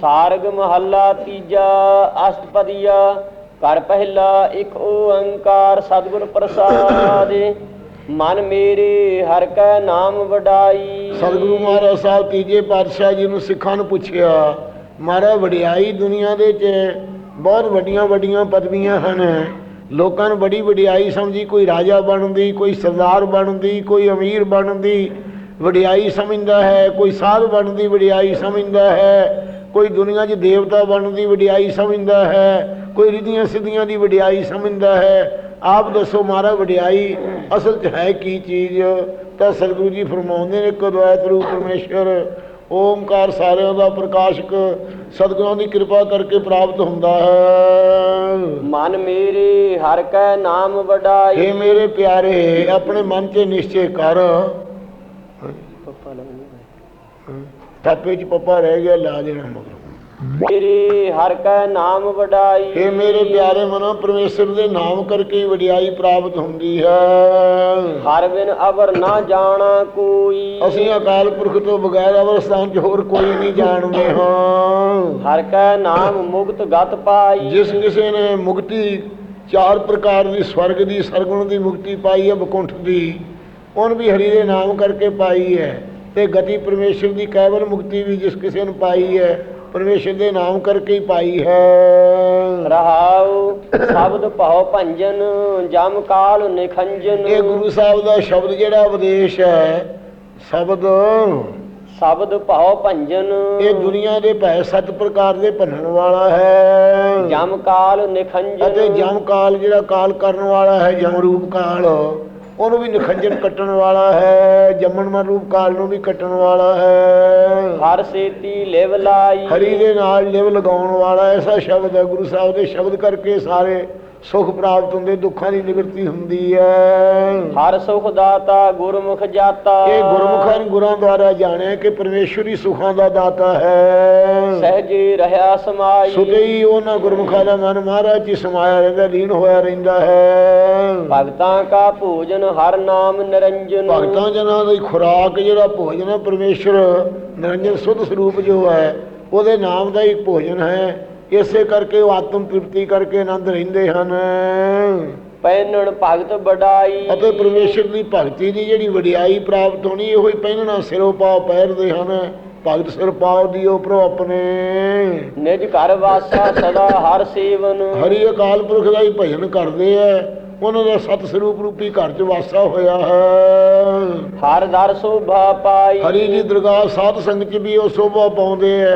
ਸਾਰਗ ਮਹੱਲਾ ਤੀਜਾ, ਅਸ਼ਟਪਦੀਆ ਕਰ ਪਹਿਲਾ, ਇੱਕ ਓੰਕਾਰ ਸਤਿਗੁਰ ਪ੍ਰਸਾਦ। ਮਨ ਮੇਰੇ, ਹਰ ਕੈ ਨਾਮ ਵਡਾਈ। ਸਤਿਗੁਰੂ ਮਹਾਰਾਜ ਸਾਹਿਬ ਤੀਜੇ ਪਾਤਸ਼ਾਹ ਜੀ ਨੂੰ ਸਿੱਖਾਂ ਨੂੰ ਪੁੱਛਿਆ, ਮਹਾਰਾਜ, ਵਡਿਆਈ ਦੁਨੀਆ ਦੇ 'ਚ ਬਹੁਤ ਵੱਡੀਆਂ ਵੱਡੀਆਂ ਪਦਵੀਆਂ ਹਨ। ਲੋਕਾਂ ਨੂੰ ਬੜੀ ਵਡਿਆਈ ਸਮਝੀ, ਕੋਈ ਰਾਜਾ ਬਣਦੀ, ਕੋਈ ਸਰਦਾਰ ਬਣਦੀ, ਕੋਈ ਅਮੀਰ ਬਣਦੀ। ਵਡਿਆਈ ਸਮਝਦਾ ਹੈ, ਕੋਈ ਸਾਧ ਬਣਦੀ, ਵਡਿਆਈ ਸਮਝਦਾ ਹੈ। ਕੋਈ ਦੁਨੀਆ 'ਚ ਦੇਵਤਾ ਬਣਨ ਦੀ ਵਡਿਆਈ ਸਮਝਦਾ ਹੈ ਕੋਈ ਰਿਧੀਆਂ ਸਿੱਧੀਆਂ ਦੀ ਵਡਿਆਈ ਸਮਝਦਾ ਹੈ। ਆਪ ਦੱਸੋ ਮਹਾਰਾਜ ਵਡਿਆਈ ਅਸਲ 'ਚ ਹੈ ਕੀ ਚੀਜ਼? ਤਾਂ ਸਤਿਗੁਰੂ ਜੀ ਫਰਮਾਉਂਦੇ ਨੇ ਕਦਵੈਤ ਰੂਪ ਪਰਮੇਸ਼ਰ ਓਮਕਾਰ ਸਾਰਿਆਂ ਦਾ ਪ੍ਰਕਾਸ਼ਕ ਸਤਿਗੁਰਾਂ ਦੀ ਕਿਰਪਾ ਕਰਕੇ ਪ੍ਰਾਪਤ ਹੁੰਦਾ ਹੈ। ਮਨ ਮੇਰੇ ਹਰ ਕੈ ਨਾਮ ਵਡਾਈ। ਇਹ ਮੇਰੇ ਪਿਆਰੇ ਆਪਣੇ ਮਨ 'ਚ ਨਿਸ਼ਚੈ ਕਰ। ਪੱਪਾ ਲੱਗਣੀ ਟਾਪੇ 'ਚ ਪੱਪਾ ਰਹਿ ਗਿਆ ਲਾ ਦੇਣਾ ਮਗਰ ਮੇਰੇ ਹਰ ਕੈ ਨਾਮ ਵਡਾਈ। ਇਹ ਮੇਰੇ ਪਿਆਰੇ ਮਨੋ ਪਰਮੇਸ਼ਰ ਦੇ ਨਾਮ ਕਰਕੇ ਵਡਿਆਈ ਪ੍ਰਾਪਤ ਹੁੰਦੀ ਹੈ। ਹਰ ਬਿਨ ਅਵਰ ਨਾ ਜਾਣਾ ਕੋਈ। ਅਸੀਂ ਅਕਾਲ ਪੁਰਖ ਤੋਂ ਬਗੈਰ ਅਵਸਥਾਨ 'ਚ ਹੋਰ ਕੋਈ ਨਹੀਂ ਜਾਣਦੇ ਹਾਂ। ਹਰ ਕੈ ਨਾਮ ਮੁਕਤ ਗਤ ਪਾਈ। ਜਿਸ ਕਿਸੇ ਨੇ ਮੁਕਤੀ ਚਾਰ ਪ੍ਰਕਾਰ ਦੀ ਸਵਰਗ ਦੀ ਸਰਗੁਣ ਦੀ ਮੁਕਤੀ ਪਾਈ ਹੈ ਬਕੁੰਠ ਦੀ ਉਹਨ ਵੀ ਹਰੀ ਦੇ ਨਾਮ ਕਰਕੇ ਪਾਈ ਹੈ। ਤੇ ਗਤੀ ਪਰਮੇਸ਼ਰ ਦੀ ਕੇਵਲ ਮੁਕਤੀ ਵੀ ਜਿਸ ਕਿਸੇ ਨੂੰ ਪਾਈ ਹੈ ਪਰਮੇਸ਼ਰ ਦੇ ਨਾਮ ਕਰਕੇ ਹੀ ਪਾਈ ਹੈ। ਰਹਾਉ ਸ਼ਬਦ ਭਉ ਭੰਜਨ ਜਮ ਕਾਲ ਨਿਖੰਜਨ। ਇਹ ਗੁਰੂ ਸਾਹਿਬ ਦਾ ਸ਼ਬਦ ਜਿਹੜਾ ਉਪਦੇਸ਼ ਹੈ ਸ਼ਬਦ। ਸ਼ਬਦ ਭਉ ਭੰਜਨ। ਇਹ ਦੁਨੀਆ ਦੇ ਭੈ ਸੱਤ ਪ੍ਰਕਾਰ ਦੇ ਭੰਨਣ ਵਾਲਾ ਹੈ। ਜਮ ਕਾਲ ਨਿਖੰਜਨ। ਅਤੇ ਜਮ ਕਾਲ ਜਿਹੜਾ ਕਾਲ ਕਰਨ ਵਾਲਾ ਹੈ ਜਮ ਰੂਪ ਕਾਲ। ਉਹਨੂੰ ਵੀ ਨਿਖੰਜਨ ਕੱਟਣ ਵਾਲਾ ਹੈ ਜੰਮਣ ਮਨ ਰੂਪ ਕਾਲ ਨੂੰ ਵੀ ਕੱਟਣ ਵਾਲਾ ਹੈ। ਹਰ ਸੇਤੀ ਲਿਵ ਲਾਈ। ਹਰੀ ਦੇ ਨਾਲ ਲਿਵ ਲਗਾਉਣ ਵਾਲਾ ਐਸਾ ਸ਼ਬਦ ਹੈ ਗੁਰੂ ਸਾਹਿਬ ਦੇ ਸ਼ਬਦ ਕਰਕੇ ਸਾਰੇ ਸੁਖ ਪ੍ਰਾਪਤ ਹੁੰਦੇ ਦੁੱਖਾਂ ਦੀ ਨਿਵਰਤੀ ਹੁੰਦੀ ਹੈ ਹਰ ਸੁਖ ਦਾਤਾ ਗੁਰਮੁਖ ਜਾਤਾ। ਇਹ ਗੁਰਮੁਖਾਂ ਨੇ ਗੁਰਾਂ ਦੁਆਰਾ ਜਾਣਿਆ ਕਿ ਪਰਮੇਸ਼ਵਰੀ ਸੁਖਾਂ ਦਾ ਦਾਤਾ ਹੈ। ਸਹਜੇ ਰਹਾ ਸਮਾਈ। ਹੀ ਉਹਨਾਂ ਗੁਰਮੁਖਾਂ ਦਾ ਮਨ ਮਹਾਰਾਜ ਜੀ ਸਮਾਇਆ ਰਹਿੰਦਾ ਲੀਨ ਹੋਇਆ ਰਹਿੰਦਾ ਹੈ। ਭਗਤਾਂ ਕਾ ਭੋਜਨ ਹਰ ਨਾਮ ਨਿਰੰਜਨ। ਭਗਤਾਂ ਜਨਾਂ ਦੀ ਖੁਰਾਕ ਜਿਹੜਾ ਭੋਜਨ ਹੈ ਪਰਮੇਸ਼ਰ ਨਿਰੰਜਨ ਸੁਧ ਸਰੂਪ ਜੋ ਹੈ ਉਹਦੇ ਨਾਮ ਦਾ ਹੀ ਭੋਜਨ ਹੈ। ਇਸੇ ਕਰਕੇ ਉਹ ਆਤਮ ਤ੍ਰਿਪਤੀ ਕਰਕੇ ਆਨੰਦ ਰਹਿੰਦੇ ਹਨ। ਪੈਨਣ ਭਗਤ ਬਡਾਈ ਅਤੇ ਪਰਮੇਸ਼ਰ ਦੀ ਭਗਤੀ ਦੀ ਜਿਹੜੀ ਵਡਿਆਈ ਪ੍ਰਾਪਤ ਹੋਣੀ ਇਹੋ ਹੀ ਪਹਿਨਣਾ ਸਿਰੋਂ ਪਾਉ ਪਹਿਰਦੇ ਹਨ। ਭਗਤ ਸਿਰ ਪਾਉ ਦਿਓ ਪ੍ਰੋ ਆਪਣੇ। ਨਿਜ ਘਰ ਵਾਸਾ ਸਦਾ ਹਰ ਸੇਵਨ। ਹਰੀ ਅਕਾਲ ਪੁਰਖ ਦਾ ਹੀ ਭਜਨ ਕਰਦੇ ਐ। ਉਹਨਾਂ ਦਾ ਸਤ ਸਰੂਪ ਰੂਪੀ ਘਰ 'ਚ ਵਾਸਾ ਹੋਇਆ ਹੈ। ਹਰ ਦਰ ਸੋਭਾ ਪਾਈ। ਹਰੀ ਦੀ ਦਰਗਾਹ ਸਾਧ ਸੰਗਤ 'ਚ ਵੀ ਉਹ ਸ਼ੋਭਾ ਪਾਉਂਦੇ ਐ।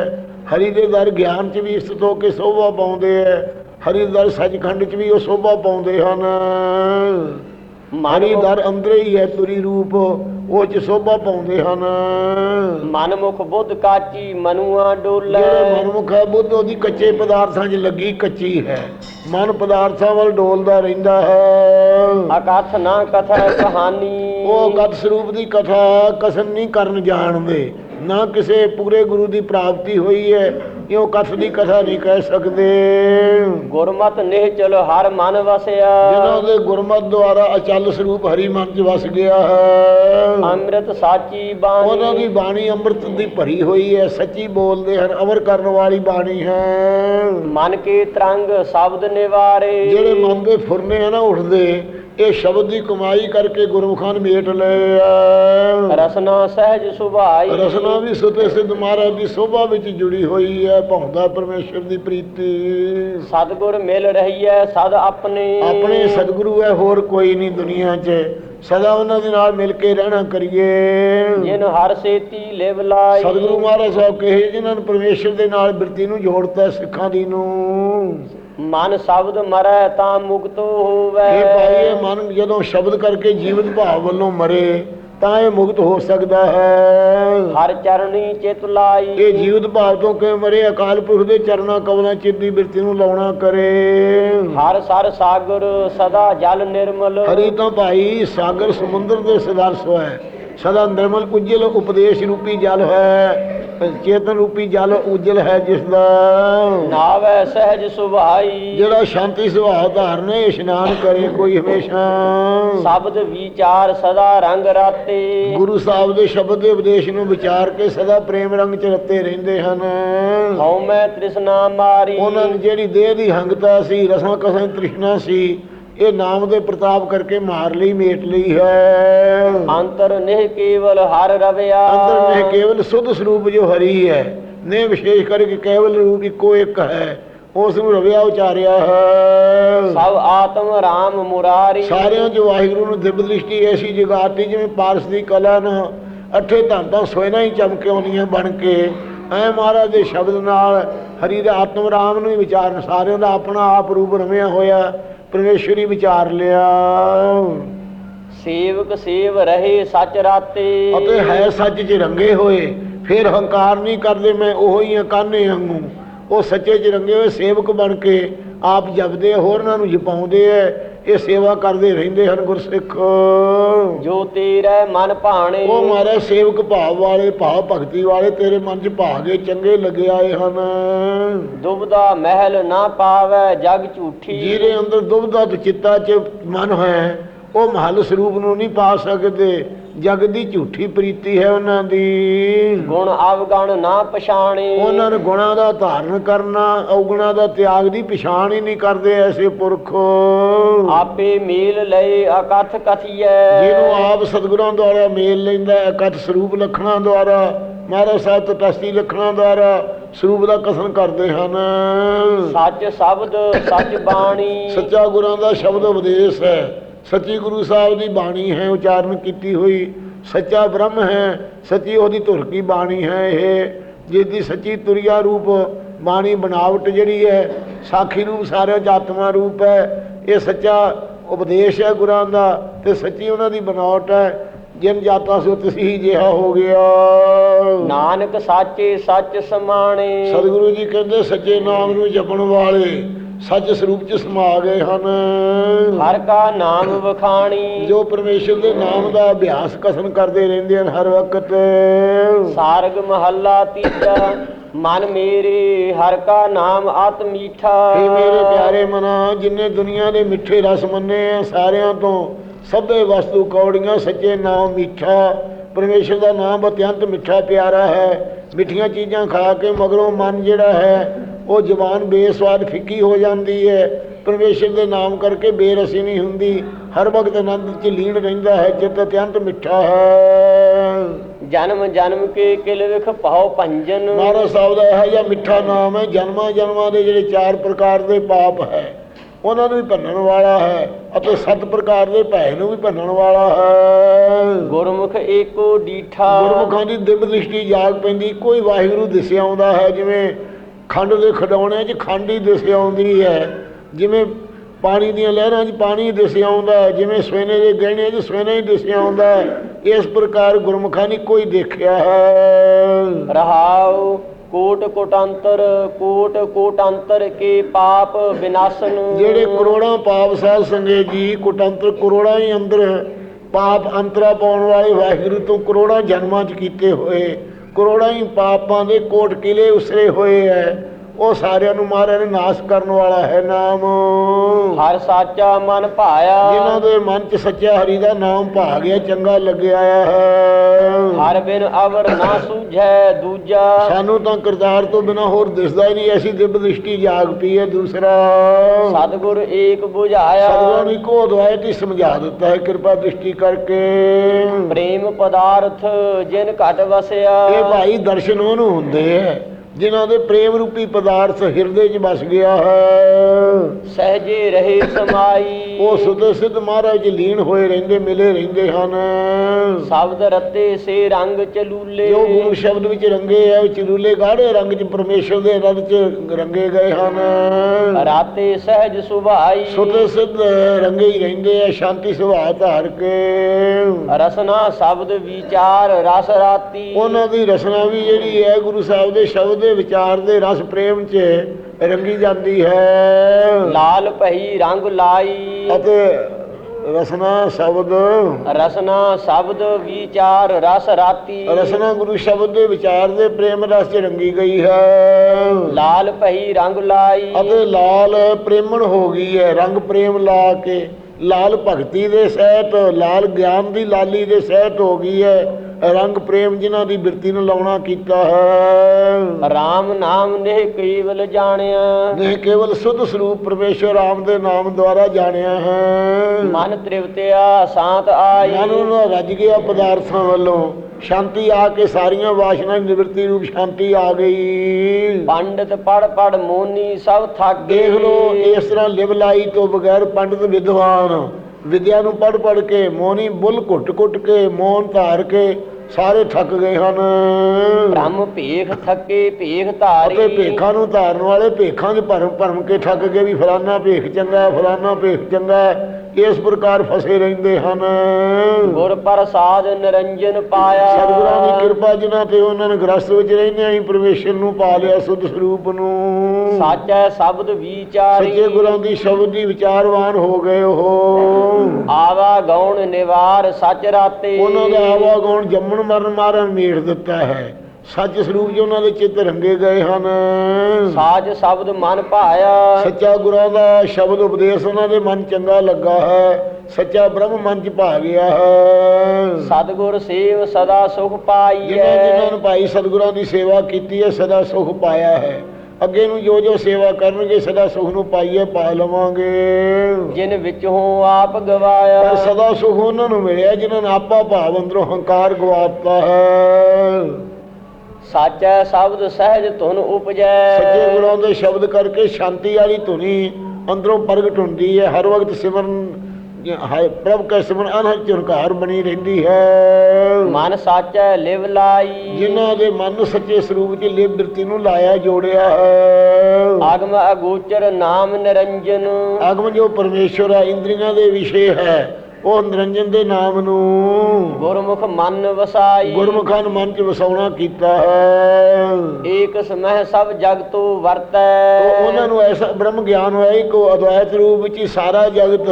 ਹਰੀ ਦੇ ਦਰ ਗਿਆਨ 'ਚ ਵੀ ਸਥਿਤ ਹੋ ਕੇ ਸ਼ੋਭਾ ਪਾਉਂਦੇ ਐ। ਹਰੀ ਦਰ ਸੱਚਖੰਡ 'ਚ ਵੀ ਉਹ ਸ਼ੋਭਾ ਪਾਉਂਦੇ ਹਨ। ਮਨ ਦਰ ਅੰਦਰੇ ਹੀ ਹੈ ਤੁਰੀ ਰੂਪ ਉਹ 'ਚ ਸ਼ੋਭਾ ਪਾਉਂਦੇ ਹਨ। ਮਨ ਮੁਖ ਬੁੱਧ ਕਾਚੀ ਮਨੂਆ ਡੋਲੇ। ਮਨਮੁਖ ਬੁੱਧ ਉਹਦੀ ਕੱਚੇ ਪਦਾਰਥਾਂ 'ਚ ਲੱਗੀ ਕੱਚੀ ਹੈ। ਮਨ ਪਦਾਰਥਾਂ ਵੱਲ ਡੋਲਦਾ ਰਹਿੰਦਾ ਹੈ। ਅਕਥ ਨਾ ਕਥਾ ਕਹਾਣੀ। ਉਹ ਗਤ ਸਰੂਪ ਦੀ ਕਥਾ ਕਸਮ ਨਹੀਂ ਕਰਨ ਜਾਣਦੇ। ਨਾ ਕਿਸੇ ਪੂਰੇ ਗੁਰੂ ਦੀ ਪ੍ਰਾਪਤੀ ਹੋਈ ਹੈ ਕਿਉਂ ਕਥ ਦੀ ਕਥਾ ਨਹੀਂ ਕਹਿ ਸਕਦੇ? ਗੁਰਮਤ ਨਿਹ ਚਲ ਹਰ ਮਨ ਵਸਿਆ। ਜਿਨ੍ਹਾਂ ਦੇ ਗੁਰਮਤ ਦੁਆਰਾ ਅਚਲ ਸਰੂਪ ਹਰੀ ਮਨ ਚ ਵਸ ਗਿਆ ਹੈ। ਅੰਮ੍ਰਿਤ ਸਾਚੀ ਉਹਨਾਂ ਦੀ ਬਾਣੀ ਬਾਣੀ ਅੰਮ੍ਰਿਤ ਦੀ ਭਰੀ ਹੋਈ ਹੈ ਸੱਚੀ ਬੋਲਦੇ ਹਨ ਅਮਰ ਕਰਨ ਵਾਲੀ ਬਾਣੀ ਹੈ। ਮਨ ਕੇ ਤਰੰਗ ਸ਼ਬਦ ਨਿਵਾਰੇ। ਜਿਹੜੇ ਮਨ ਦੇ ਫੁਰਨੇ ਆ ਨਾ ਉੱਠਦੇ ਇਹ ਸ਼ਬਦ ਦੀ ਕਮਾਈ ਕਰਕੇ ਗੁਰਮੁਖਾਂ ਨੇ ਮੇਟ ਲਏ ਆ। ਰਸਨਾ ਸਹਿਜ ਸੁਭਾਈ। ਰਸਨਾ ਵੀ ਸੁਤੇ ਸਿੱਧ ਮਹਾਰਾਜ ਦੀ ਸੋਭਾ ਵਿੱਚ ਜੁੜੀ ਹੋਈ ਹੈ ਭਾਉਂਦਾ ਪਰਮੇਸ਼ਰ ਦੀ ਪ੍ਰੀਤੀ। ਸਤਗੁਰ ਮਿਲ ਰਹੀ ਹੈ ਸਦ ਆਪਣੇ। ਆਪਣੇ ਸਤਿਗੁਰੂ ਹੈ ਹੋਰ ਕੋਈ ਨਹੀਂ ਦੁਨੀਆ 'ਚ। ਸਦਾ ਉਹਨਾਂ ਦੇ ਨਾਲ ਮਿਲ ਕੇ ਰਹਿਣਾ ਕਰੀਏ। ਜਿਨ ਹਰ ਸੇਤੀ ਲਿਵ ਲਾਈ। ਸਤਿਗੁਰੂ ਮਹਾਰਾਜ ਸਾਹਿਬ ਕਹੇ ਜਿਨ੍ਹਾਂ ਨੇ ਪਰਮੇਸ਼ਰ ਦੇ ਨਾਲ ਬਿਰਤੀ ਨੂੰ ਜੋੜਤਾ ਸਿੱਖਾਂ ਦੀ ਨੂੰ। ਮਨ ਸ਼ਬਦ ਮਰੈ ਤਾਂ ਮੁਕਤ ਹੋਵੇ। ਇਹ ਭਾਈ ਇਹ ਮਨ ਜਦੋਂ ਸ਼ਬਦ ਕਰਕੇ ਜੀਵਨ ਭਾਵ ਵੱਲੋਂ ਮਰੇ ਤਾਂ ਇਹ ਮੁਕਤ ਹੋ ਸਕਦਾ ਹੈ। ਹਰ ਚਰਣੀ ਚਿਤ ਲਾਈ। ਇਹ ਜੀਵਤ ਭਾਵ ਤੋਂ ਕਿ ਮਰੇ? ਅਕਾਲ ਪੁਰਖ ਦੇ ਚਰਨਾਂ ਕਮਲਾਂ ਚਿੱਤ ਦੀ ਬਿਰਤੀ ਨੂੰ ਲਾਉਣਾ ਕਰੇ। ਹਰ ਸਰ ਸਾਗਰ ਸਦਾ ਜਲ ਨਿਰਮਲ। ਹਰੀ ਤਾਂ ਭਾਈ ਸਾਗਰ ਸਮੁੰਦਰ ਦੇ ਸਦਰਸ ਹੈ ਸਦਾ ਨਿਰਮਲ ਉਜਲ ਉਪਦੇਸ਼ ਰੂਪੀ ਜਲ ਹੈ। ਚੇਤਨ ਰੂਪੀ ਜਲ ਉਜਲ ਹੈ ਜਿਸ ਦਾ। ਨਾਵੈ ਸਹਿਜ ਸੁਭਾਈ। ਜਿਹੜਾ ਸ਼ਾਂਤੀ ਸੁਭਾਅ ਧਾਰਨੇ ਇਸ਼ਨਾਨ ਕਰੇ ਕੋਈ ਹਮੇਸ਼ਾ। ਸ਼ਬਦ ਵਿਚਾਰ ਸਦਾ ਰੰਗ ਰਾਤੇ। ਗੁਰੂ ਸਾਹਿਬ ਦੇ ਸ਼ਬਦ ਦੇ ਉਪਦੇਸ਼ ਨੂੰ ਵਿਚਾਰ ਕੇ ਸਦਾ ਪ੍ਰੇਮ ਰੰਗ ਚ ਰੱਤੇ ਰਹਿੰਦੇ ਹਨ। ਹਉ ਮੈਂ ਤ੍ਰਿਸ਼ਨਾ ਮਾਰੀ। ਉਹਨਾਂ ਜਿਹੜੀ ਦੇਹ ਦੀ ਹੰਗਤਾ ਸੀ ਰਸਾਂ ਕਸਾਂ ਤ੍ਰਿਸ਼ਨਾ ਸੀ ਇਹ ਨਾਮ ਦੇ ਪ੍ਰਤਾਪ ਕਰਕੇ ਮਾਰ ਲਈ ਮੇਟ ਲਈ ਹੈ। ਅੰਤਰ ਨਿਹ ਕੇਵਲ ਹਰ ਰਵਿਆ। ਅੰਦਰ ਨੇ ਕੇਵਲ ਸੁਧ ਸਰੂਪ ਜੋ ਹਰੀ ਹੈ। ਨੇ ਵਿਸ਼ੇਸ਼ ਕਰਕੇ ਕੇਵਲ ਰੂਪ ਇੱਕੋ ਇੱਕ ਹੈ। ਉਸ ਨੂੰ ਰਵਿਆ ਉਚਾਰਿਆ ਹੈ। ਸਭ ਆਤਮ ਰਾਮ ਮੁਰਾਰੀ। ਸਾਰਿਆਂ ਚ ਵਾਹਿਗੁਰੂ ਨੂੰ ਦਿਵ ਦ੍ਰਿਸ਼ਟੀ ਐਸੀ ਜਗਾਤੀ ਜਿਵੇਂ ਪਾਰਸ ਦੀ ਕਲਾ ਨਾ। ਅੱਠੇ ਧੰਤਾਂ ਸੋਇਨਾ ਹੀ ਚਮਕੇ ਆਉਂਦੀਆਂ ਬਣ ਕੇ। ਐ ਮਹਾਰਾਜ ਦੇ ਸ਼ਬਦ ਨਾਲ ਹਰੀ ਦੇ ਆਤਮ ਰਾਮ ਨੂੰ ਹੀ ਵਿਚਾਰਨ ਸਾਰਿਆਂ ਦਾ ਆਪਣਾ ਆਪ ਰੂਪ ਰਮਿਆ ਹੋਇਆ। ਪਰਮੇਸ਼ਰ ਹੀ ਵਿਚਾਰ ਲਿਆ। ਸੇਵਕ ਸੇਵ ਰਹੇ ਸਚ ਰਾਤੇ। ਅਤੇ ਹੈ ਸੱਚ ਚ ਰੰਗੇ ਹੋਏ ਫਿਰ ਹੰਕਾਰ ਨਹੀਂ ਕਰਦੇ ਮੈਂ ਉਹੋ ਹੀ ਹਾਂ ਕਾਨੇ ਵਾਂਗੂ। ਉਹ ਸੱਚੇ ਚ ਰੰਗੇ ਹੋਏ ਸੇਵਕ ਬਣ ਕੇ ਆਪ ਜਪਦੇ ਆ, ਹੋਰਨਾਂ ਨੂੰ ਜਪਾਉਂਦੇ ਐ ਇਹ ਸੇਵਾ ਕਰਦੇ ਰਹਿੰਦੇ ਹਨ ਗੁਰਸਿੱਖ। ਜੋ ਤੇਰੇ ਮਨ ਭਾਣੇ ਉਹ ਮਾਰੇ ਸੇਵਕ ਭਾਵ ਵਾਲੇ ਭਾਵ ਭਗਤੀ ਵਾਲੇ ਤੇਰੇ ਮਨ ਚ ਭਾਗੇ ਚੰਗੇ ਲੱਗੇ ਆਏ ਹਨ। ਦੁਬਦਾ ਮਹਿਲ ਨਾ ਪਾਵੈ ਜਗ ਝੂਠੀ। ਜਿਹਦੇ ਅੰਦਰ ਦੁਬਦਾ ਚਿੱਤਾ ਚ ਮਨ ਹੈ ਉਹ ਮਹਲ ਸਰੂਪ ਨੂੰ ਨਹੀਂ ਪਾ ਸਕਦੇ। ਜਗ ਦੀ ਝੂਠੀ ਪ੍ਰੀਤੀ ਹੈ ਉਹਨਾਂ ਦੀ। ਗੁਣ ਅਵਗਣ ਨਾ ਪਛਾਣੇ। ਉਹਨਾਂ ਨੇ ਗੁਣਾਂ ਦਾ ਧਾਰਨ ਕਰਨਾ ਔਗੁਣਾਂ ਦਾ ਤਿਆਗ ਦੀ ਪਛਾਣ ਹੀ ਨਹੀਂ ਕਰਦੇ ਐਸੇ ਪੁਰਖ। ਆਪੇ ਮੇਲ ਲਏ ਅਕਥ ਕਥੀਐ। ਜਿਹਨੂੰ ਆਪ ਸਤਿਗੁਰਾਂ ਦੁਆਰਾ ਮੇਲ ਲੈਂਦਾ ਇਕੱਠ ਸਰੂਪ ਲਖਣਾ ਦੁਆਰਾ ਮਹਾਰਾਜ ਸਾਹਿਬ ਤਟਸਥੀ ਲਖਣਾ ਦੁਆਰਾ ਸਰੂਪ ਦਾ ਕਥਨ ਕਰਦੇ ਹਨ। ਸੱਚ ਸ਼ਬਦ ਸੱਚ ਬਾਣੀ। ਸੱਚਾ ਗੁਰਾਂ ਦਾ ਸ਼ਬਦ ਉਪਦੇਸ਼ ਹੈ। ਸੱਚੀ ਗੁਰੂ ਸਾਹਿਬ ਦੀ ਬਾਣੀ ਹੈ ਉਚਾਰਨ ਕੀਤੀ ਹੋਈ ਸੱਚਾ ਬ੍ਰਹਮ ਹੈ ਸੱਚੀ ਉਹਦੀ ਧੁਰ ਕੀ ਬਾਣੀ ਹੈ ਇਹ ਜਿਸ ਦੀ ਸੱਚੀ ਤੁਰਿਆ ਰੂਪ ਬਾਣੀ ਬਣਾਵਟ ਜਿਹੜੀ ਹੈ ਸਾਖੀ ਰੂਪ ਸਾਰਿਆਂ ਚ ਆਤਮਾ ਰੂਪ ਹੈ ਇਹ ਸੱਚਾ ਉਪਦੇਸ਼ ਹੈ ਗੁਰਾਂ ਦਾ ਤੇ ਸੱਚੀ ਉਹਨਾਂ ਦੀ ਬਣਾਵਟ ਹੈ ਜਿਨ ਜਾਤਾ ਸੋ ਤੁਸੀਂ ਜਿਹਾ ਹੋ ਗਿਆ। ਨਾਨਕ ਸਾਚੇ ਸੱਚ ਸਮਾਣੇ। ਸਤਿਗੁਰੂ ਜੀ ਕਹਿੰਦੇ ਸੱਚੇ ਨਾਮ ਨੂੰ ਜਪਣ ਵਾਲੇ ਸੱਚ ਸਰੂਪ ਚ ਸਮਾ ਗਏ ਹਨ। ਹਰ ਕਾ ਨਾਮ ਵਖਾਣੀ। ਜੋ ਪਰਮੇਸ਼ਰ ਦੇ ਨਾਮ ਦਾ ਅਭਿਆਸ ਕਸਨ ਕਰਦੇ ਰਹਿੰਦੇ ਹਨ ਹਰ ਵਕਤ। ਸਾਰਗ ਮਹੱਲਾ ਤੀਜਾ ਮਨ ਮੇਰੇ ਹਰ ਕਾ ਨਾਮ ਅਤ ਮੀਠਾ हे ਮੇਰੇ ਪਿਆਰੇ ਮਨਾ ਜਿਨਨੇ ਦੁਨੀਆ ਦੇ ਮਿੱਠੇ ਰਸ ਮੰਨੇ ਆ ਸਾਰਿਆਂ ਤੋਂ ਸਭੇ ਵਸਤੂ ਕੌੜੀਆਂ ਸੱਚੇ ਨਾਮ ਮਿੱਠਾ ਪਰਮੇਸ਼ਰ ਦਾ ਨਾਮ ਅਤਿਅੰਤ ਮਿੱਠਾ ਪਿਆਰਾ ਹੈ। ਮਿੱਠੀਆਂ ਚੀਜ਼ਾਂ ਖਾ ਕੇ ਮਗਰੋਂ ਮਨ ਜਿਹੜਾ ਹੈ ਉਹ ਜ਼ਬਾਨ ਬੇਸਵਾਦ ਫਿੱਕੀ ਹੋ ਜਾਂਦੀ ਹੈ। ਪਰਮੇਸ਼ਰ ਦੇ ਨਾਮ ਕਰਕੇ ਬੇਰਸੀ ਨਹੀਂ ਹੁੰਦੀ। ਹਰ ਵਕਤ ਆਨੰਦ ਚ ਲੀਨ ਰਹਿੰਦਾ ਹੈ ਚਿੱਤ ਅਤਿਅੰਤ ਮਿੱਠਾ ਹੈ। ਜਨਮ ਜਨਮ ਕੇ ਕਿਲ ਵਿਖ ਪਾਉ ਭੰਜਨ। ਮਹਾਰਾਜ ਸਾਹਿਬ ਦਾ ਇਹੋ ਜਿਹਾ ਮਿੱਠਾ ਨਾਮ ਹੈ ਜਨਮਾਂ ਜਨਮਾਂ ਦੇ ਜਿਹੜੇ ਚਾਰ ਪ੍ਰਕਾਰ ਦੇ ਪਾਪ ਹੈ ਉਹਨਾਂ ਨੂੰ ਵੀ ਭੰਨਣ ਵਾਲਾ ਹੈ ਅਤੇ ਸੱਤ ਪ੍ਰਕਾਰ ਦੇ ਭੈ ਨੂੰ ਵੀ ਭੰਨਣ ਵਾਲਾ ਹੈ। ਗੁਰਮੁਖ ਏਕੋ ਡੀਠਾ। ਗੁਰਮੁਖਾਂ ਦੀ ਦਿਵ ਦ੍ਰਿਸ਼ਟੀ ਜਾਗ ਪੈਂਦੀ ਕੋਈ ਵਾਹਿਗੁਰੂ ਦਿਸਿਆ ਆਉਂਦਾ ਹੈ ਜਿਵੇਂ ਖੰਡ ਦੇ ਖਡਾਉਣਿਆਂ 'ਚ ਖੰਡ ਹੀ ਦਿਸਿਆ ਆਉਂਦੀ ਹੈ। ਜਿਵੇਂ ਪਾਣੀ ਦੀਆਂ ਲਹਿਰਾਂ 'ਚ ਪਾਣੀ ਦਿਸਿਆ ਆਉਂਦਾ ਹੈ ਜਿਵੇਂ ਸਵੇਨੇ ਦੇ ਗਹਿਣਿਆਂ 'ਚ ਸਵੇਨਾ ਹੀ ਦਿਸਿਆ ਆਉਂਦਾ ਹੈ ਇਸ ਪ੍ਰਕਾਰ ਗੁਰਮੁਖਾਂ ਨੇ ਕੋਈ ਦੇਖਿਆ ਹੈ। ਰਹਾਉ ਕੋਟ ਕੋਟਾਂਤਰ ਕੋਟ ਕੋਟਾਂਤਰ ਕੇ ਪਾਪ ਵਿਨਾਸ਼ਨ ਜਿਹੜੇ ਕਰੋੜਾਂ ਪਾਪ ਸਾਧ ਸੰਗੇ ਜੀ ਕੁਟੰਤਰ ਕਰੋੜਾਂ ਹੀ ਅੰਦਰ ਪਾਪ ਅੰਤਰਾ ਪਾਉਣ ਵਾਲੇ ਵਾਹਿਗੁਰੂ ਤੋਂ ਕਰੋੜਾਂ ਜਨਮਾਂ ਚ ਕੀਤੇ ਹੋਏ। ਕਰੋੜਾਂ ਹੀ ਪਾਪਾਂ ਦੇ ਕੋਟ ਕਿਲੇ ਉਸਰੇ ਹੋਏ ਹੈ ਉਹ ਸਾਰਿਆਂ ਨੂੰ ਮਹਾਰਾਜ ਨੇ ਨਾਸ਼ ਕਰਨ ਵਾਲਾ ਹੈ ਨਾਮ। ਹਰ ਸਾਚਾ ਮਨ ਭਾਇਆ। ਜਿਨ੍ਹਾਂ ਦੇ ਮਨ ਚ ਸੱਚਾ ਹਰੀ ਦਾ ਨਾਮ ਭਾ ਗਿਆ ਚੰਗਾ ਲੱਗਿਆ ਹੈ। ਹਰ ਬਿਨ ਅਵਰ ਨਾ ਸੂਝੈ ਦੂਜਾ। ਸਾਨੂੰ ਤਾਂ ਕਰਤਾਰ ਤੋਂ ਬਿਨਾ ਹੋਰ ਦਿਸਦਾ ਹੀ ਨਹੀਂ ਐਸੀ ਦਿਵ ਦ੍ਰਿਸ਼ਟੀ ਜਾਗ ਪਈ ਹੈ ਦੂਸਰਾ। ਸਤਿਗੁਰ ਏਕ 부ਝਾਇਆ ਸਤਿਗੁਰਾਂ ਨੇ ਕੋ ਦਵਾਇ ਤੇ ਸਮਝਾ ਦਿੱਤਾ ਹੈ ਕਿਰਪਾ ਦ੍ਰਿਸ਼ਟੀ ਕਰਕੇ। ਪ੍ਰੇਮ ਪਦਾਰਥ ਜਿਨ ਘਟ ਵਸਿਆ। ਇਹ ਭਾਈ ਦਰਸ਼ਨ ਉਹਨੂੰ ਹੁੰਦੇ ਹੈ। ਜਿਨ੍ਹਾਂ ਦੇ ਪ੍ਰੇਮ ਰੂਪੀ ਪਦਾਰਥ ਹਿਰਦੇ 'ਚ ਵਸ ਗਿਆ ਹੈ। ਸਹਜੇ ਰਹੇ ਸਮਾਈ। ਉਹ ਸੁਧ ਸਿੱਧ ਮਹਾਰਾਜ ਜੀ ਲੀਨ ਹੋਏ ਰਹਿੰਦੇ ਮਿਲੇ ਰਹਿੰਦੇ ਹਨ। ਸ਼ਬਦ ਰਤੇ ਸੇ ਰੰਗ ਚਲੂਲੇ। ਜੋ ਗੁਰੂ ਸ਼ਬਦ ਵਿੱਚ ਰੰਗੇ ਆ ਉਹ ਚਲੂਲੇ ਗਾੜੇ ਰੰਗ 'ਚ ਪਰਮੇਸ਼ਰ ਦੇ ਰੰਗ 'ਚ ਰੰਗੇ ਗਏ ਹਨ। ਰਾਤੇ ਸਹਿਜ ਸੁਭਾਈ। ਸੁਧ ਸਿੱਧ ਰੰਗੇ ਹੀ ਰਹਿੰਦੇ ਆ ਸ਼ਾਂਤੀ ਸੁਭਾਅ ਧਾਰ ਕੇ। ਰਸਨਾ ਸ਼ਬਦ ਵਿਚਾਰ ਰਸ ਰਾਤੀ। ਉਹਨਾਂ ਦੀ ਰਸਨਾ ਵੀ ਜਿਹੜੀ ਹੈ ਗੁਰੂ ਸਾਹਿਬ ਦੇ ਸ਼ਬਦ ਦੇ ਵਿਚਾਰ ਦੇ ਰਸ ਪ੍ਰੇਮ 'ਚ ਰੰਗੀ ਜਾਂਦੀ ਹੈ। ਲਾਲ ਭਈ ਰੰਗ ਲਾਈ। ਅਤੇ ਰਸਨਾ ਸ਼ਬਦ ਰਸਨਾ ਸ਼ਬਦ ਵਿਚਾਰ ਰਸ ਰਾਤੀ। ਰਸਨਾ ਗੁਰੂ ਸ਼ਬਦ ਦੇ ਵਿਚਾਰ ਦੇ ਪ੍ਰੇਮ ਰਸ ਚ ਰੰਗੀ ਗਈ ਹੈ। ਲਾਲ ਭਈ ਰੰਗ ਲਾਈ। ਅਤੇ ਲਾਲ ਪ੍ਰੇਮਣ ਹੋ ਗਈ ਹੈ। ਰੰਗ ਪ੍ਰੇਮ ਲਾ ਕੇ ਲਾਲ ਭਗਤੀ ਦੇ ਸਹਿਤ ਲਾਲ ਗਿਆਨ ਦੀ ਲਾਲੀ ਦੇ ਸਹਿਤ ਹੋ ਗਈ ਹੈ। ਰੰਗ ਪ੍ਰੇਮ ਜਿਨ੍ਹਾਂ ਦੀ ਬਿਰਤੀ ਨੂੰ ਲਾਉਣਾ ਕੀਤਾ ਹੈ। ਰਾਮ ਨਾਮ ਨੇ ਕੇਵਲ ਜਾਣਿਆ। ਨੇ ਕੇਵਲ ਸੁਧ ਸਰੂਪ ਪਰਮੇਸ਼ਰ ਰਾਮ ਦੇ ਨਾਮ ਦੁਆਰਾ ਜਾਣਿਆ ਹੈ। ਮਨ ਤ੍ਰਿਵਤਿਆ ਸ਼ਾਂਤ ਆਈ। ਮਨ ਰੱਜ ਗਿਆ ਪਦਾਰਥਾਂ ਵੱਲੋਂ। ਸ਼ਾਂਤੀ ਆ ਕੇ ਸਾਰੀਆਂ ਵਾਸ਼ਨਾ ਦੀ ਨਿਵਰਤੀ ਰੂਪ ਸ਼ਾਂਤੀ ਆ ਗਈ। ਪੰਡਤ ਪੜ ਪੜ ਮੋਨੀ ਸਭ ਥੱਕ ਦੇਖ ਲੋ ਇਸ ਤਰ੍ਹਾਂ ਲਿਵ ਲਾਈ ਤੋਂ ਬਗੈਰ ਪੰਡਤ ਵਿਦਵਾਨ। ਵਿਦਿਆ ਨੂੰ ਪੜ ਪੜ ਕੇ ਮੋਨੀ ਬੁੱਲ ਘੁੱਟ ਘੁੱਟ ਕੇ ਮੌਨ ਧਾਰ ਕੇ ਸਾਰੇ ਥੱਕ ਗਏ ਹਨ ਬ੍ਰਹਮ ਭੇਖ ਥੱਕੇ ਭੇਖ ਧਾਰੀ ਅਤੇ ਭੇਖਾਂ ਨੂੰ ਧਾਰਨ ਵਾਲੇ ਭੇਖਾਂ 'ਚ ਭਰਮ ਭਰਮ ਕੇ ਥੱਕ ਗਏ ਵੀ ਫਲਾਨਾ ਭੇਖ ਚੰਗਾ ਫਲਾਨਾ ਭੇਖ ਚੰਗਾ। ਇਸ ਪ੍ਰਕਾਰ ਫਸੇ ਰਹਿੰਦੇ ਹਨ? ਗੁਰ ਪ੍ਰਸਾਦ ਨਿਰੰਜਨ ਪਾਇਆ। ਸਤਿਗੁਰਾਂ ਦੀ ਕਿਰਪਾ ਜਿਨ੍ਹਾਂ ਤੇ ਉਹਨਾਂ ਨੇ ਗ੍ਰਸਤ ਵਿੱਚ ਰਹਿੰਦੇ ਹੀ ਪਰਮੇਸ਼ਰ ਨੂੰ ਪਾ ਲਿਆ ਸੁਧ ਸਰੂਪ ਨੂੰ। ਸਾਚੈ ਸ਼ਬਦ ਵਿਚਾਰੀ। ਸੱਚੇ ਗੁਰਾਂ ਦੀ ਸ਼ਬਦ ਦੀ ਵਿਚਾਰਵਾਨ ਹੋ ਗਏ ਉਹ। ਆਵਾ ਗੌਣ ਨਿਵਾਰ ਸਚ ਰਾਤੇ। ਉਹਨਾਂ ਦਾ ਆਵਾਗੁਣ ਜੰਮਣ ਮਰਨ ਮਾਰਨ ਮੇੜ ਦਿੱਤਾ ਹੈ। ਸੱਚ ਸਰੂਪ ਜੀ ਉਹਨਾਂ ਦੇ ਚਿੱਤ ਰੰਗੇ ਗਏ ਹਨ। ਸਾਜ ਸ਼ਬਦ ਮਨ ਭਾਇਆ। ਸੱਚਾ ਗੁਰਾਂ ਦਾ ਸ਼ਬਦ ਉਪਦੇਸ਼ ਉਹਨਾਂ ਦੇ ਮਨ ਚੰਗਾ ਲੱਗਾ ਹੈ। ਸੱਚਾ ਬ੍ਰਹਮ ਮਨ ਚ ਭਾ ਗਿਆ ਹੈ। ਸਤਿਗੁਰ ਸੇਵ ਸਦਾ ਸੁਖ ਜਿਨ੍ਹਾਂ ਜਿਨ੍ਹਾਂ ਪਾਈਐ ਨੂੰ ਭਾਈ ਸਤਿਗੁਰਾਂ ਦੀ ਸੇਵਾ ਕੀਤੀ ਹੈ ਸਦਾ ਸੁਖ ਪਾਇਆ ਹੈ। ਅੱਗੇ ਨੂੰ ਜੋ ਜੋ ਸੇਵਾ ਕਰਨਗੇ ਸਦਾ ਸੁਖ ਨੂੰ ਪਾਈਏ ਪਾ ਲਵਾਂਗੇ। ਜਿਨ ਵਿੱਚੋਂ ਆਪ ਗਵਾਇਆ। ਪਰ ਸਦਾ ਸੁਖ ਉਹਨਾਂ ਨੂੰ ਮਿਲਿਆ ਜਿਨ੍ਹਾਂ ਨੇ ਆਪਾ ਭਾਵ ਅੰਦਰੋਂ ਹੰਕਾਰ ਗਵਾਤਾ ਹੈ। ਸਾਚੈ ਸ਼ਬਦ ਸਹਿਜ ਧੁਨ ਉਪਜੈ। ਸੱਚੇ ਗੁਰਾਂ ਦੇ ਸ਼ਬਦ ਕਰਕੇ ਸ਼ਾਂਤੀ ਵਾਲੀ ਧੁਨੀ ਅੰਦਰੋਂ ਪ੍ਰਗਟ ਹੁੰਦੀ ਹੈ। ਹਰ ਵਕਤ ਸਿਮਰਨ ਹਾਏ ਪ੍ਰਭ ਕਾ ਸਿਮਰਨ ਅਨਹਦ ਝੁਨਕਾਰ ਬਣੀ ਰਹਿੰਦੀ ਹੈ। ਮਨ ਸਾਚੈ ਲਿਵ ਲਾਈ। ਜਿਨ੍ਹਾਂ ਦੇ ਮਨ ਸੱਚੇ ਸਰੂਪ 'ਚ ਲਿਵ ਬਿਰਤੀ ਨੂੰ ਲਾਇਆ ਜੋੜਿਆ ਹੈ। ਆਗਮ ਅਗੋਚਰ ਨਾਮ ਨਿਰੰਜਨ। ਆਗਮ ਜੋ ਪਰਮੇਸ਼ਵਰ ਹੈ ਇੰਦਰੀਆਂ ਦੇ ਵਿਸ਼ੇ ਹੈ। ਉਹ ਨਿਰੰਜਨ ਦੇ ਨਾਮ ਨੂੰ ਗੁਰਮੁਖ ਮਨ ਵਸਾਈ। ਗੁਰਮੁਖਾਂ ਨੂੰ ਮਨ 'ਚ ਵਸਾਉਣਾ ਕੀਤਾ। ਹੈ ਏਕ ਸਮਹਿ ਸਭ ਜਗ ਤੋ ਵਰਤੈ। ਉਹ ਉਹਨਾਂ ਨੂੰ ਐਸਾ ਬ੍ਰਹਮ ਗਿਆਨ ਹੋਇਆ ਇੱਕੋ ਅਦਵੈਤ ਰੂਪ ਵਿੱਚ ਹੀ ਸਾਰਾ ਜਗਤ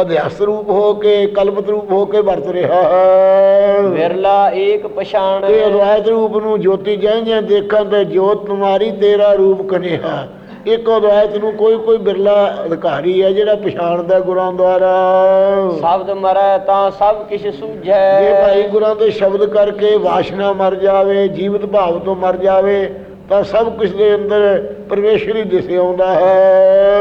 ਅਧਿਆਸ ਰੂਪ ਹੋ ਕੇ ਕਲਪਤ ਰੂਪ ਹੋ ਕੇ ਵਰਤ ਰਿਹਾ। ਹੈ ਵਿਰਲਾ ਏਕ ਪਛਾਣ। ਤੇ ਅਦਵੈਤ ਰੂਪ ਨੂੰ ਜੋਤੀ ਜੈਂਜਿਆਂ ਦੇਖਾਂ ਤੇ ਜੋਤ ਤੁਮਾਰੀ ਤੇਰਾ ਰੂਪ ਕਨੇਹਾ। ਇੱਕ ਅਦਵੈਤ ਨੂੰ ਕੋਈ ਕੋਈ ਬਿਰਲਾ ਅਧਿਕਾਰੀ ਹੈ ਜਿਹੜਾ ਪਛਾਣਦਾ ਗੁਰਾਂ ਦੁਆਰਾ। ਸ਼ਬਦ ਮਰੈ ਤਾਂ ਸਭ ਕਿਛ ਜੇ ਸੂਝੈ ਭਾਈ ਗੁਰਾਂ ਦੇ ਸ਼ਬਦ ਕਰਕੇ ਵਾਸ਼ਨਾ ਮਰ ਜਾਵੇ ਜੀਵਤ ਭਾਵ ਤੋਂ ਮਰ ਜਾਵੇ ਤਾਂ ਸਭ ਕੁਝ ਦੇ ਅੰਦਰ ਪਰਮੇਸ਼ਰ ਹੀ ਦਿਸ ਆਉਂਦਾ ਹੈ।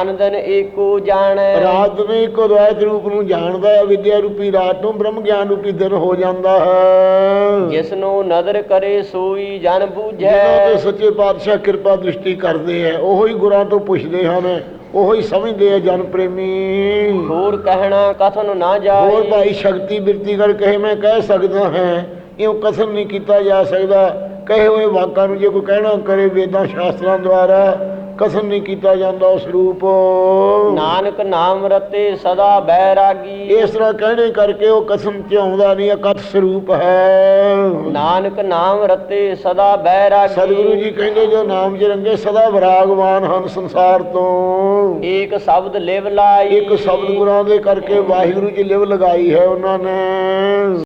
ਅਨੰਦਨ ਏਕੋ ਜਾਣੈ। ਰਾਤ ਨੂੰ ਇੱਕ ਅਦਵੈਤ ਰੂਪ ਨੂੰ ਜਾਣਦਾ ਹੈ ਵਿਦਿਆ ਰੂਪੀ ਰਾਤ ਨੂੰ ਬ੍ਰਹਮ ਗਿਆਨ ਰੂਪੀ ਦਿਨ ਹੋ ਜਾਂਦਾ ਹੈ। ਜਿਸ ਨੂੰ ਨਦਰ ਕਰੇ ਸੋਈ ਜਨ ਬੂਝੈ। ਤੇ ਸੱਚੇ ਪਾਤਸ਼ਾਹ ਕਿਰਪਾ ਦ੍ਰਿਸ਼ਟੀ ਕਰਦੇ ਆ ਉਹੋ ਹੀ ਗੁਰਾਂ ਤੋਂ ਪੁੱਛਦੇ ਹਨ ਉਹੋ ਹੀ ਸਮਝਦੇ ਆ ਜਨ ਪ੍ਰੇਮੀ। ਹੋਰ ਕਹਿਣਾ ਕਥਨ ਨਾ ਹੋਰ ਜਾਏ ਭਾਈ ਸ਼ਕਤੀ ਬਿਰਤੀ ਕਰ ਕਹੇ ਮੈਂ ਕਹਿ ਸਕਦਾ ਹਾਂ ਇਉਂ ਕਥਨ ਨਹੀਂ ਕੀਤਾ ਜਾ ਸਕਦਾ। ਕਹੇ ਹੋਏ ਵਾਕਾਂ ਨੂੰ ਜੇ ਕੋਈ ਕਹਿਣਾ ਕਰੇ ਵੇਦਾਂ ਸ਼ਾਸਤਰਾਂ ਦੁਆਰਾ ਕਥਨ ਨਹੀਂ ਕੀਤਾ ਜਾਂਦਾ ਉਸ ਰੂਪ। ਨਾਨਕ ਨਾਮ ਰਤੇ ਸਦਾ ਬੈਰਾਗੀ। ਇਸ ਤਰ੍ਹਾਂ ਕਹਿਣੇ ਕਰਕੇ ਉਹ ਕਥਨ ਚ ਆਉਂਦਾ ਨਹੀਂ ਅਕਥ ਸਰੂਪ ਹੈ। ਨਾਨਕ ਨਾਮ ਰਤੇ ਸਦਾ ਬੈਰਾਗੀ। ਸਤਿਗੁਰੂ ਜੀ ਕਹਿੰਦੇ ਜੋ ਨਾਮ ਚ ਰੰਗੇ ਸਦਾ ਵਿਰਾਗਵਾਨ ਹਨ ਸੰਸਾਰ ਤੋਂ। ਏਕ ਸ਼ਬਦ ਲਿਵ ਲਾਈ। ਇੱਕ ਸ਼ਬਦ ਗੁਰਾਂ ਦੇ ਕਰਕੇ ਵਾਹਿਗੁਰੂ ਜੀ ਲਿਵ ਲਗਾਈ ਹੈ ਉਹਨਾਂ ਨੇ।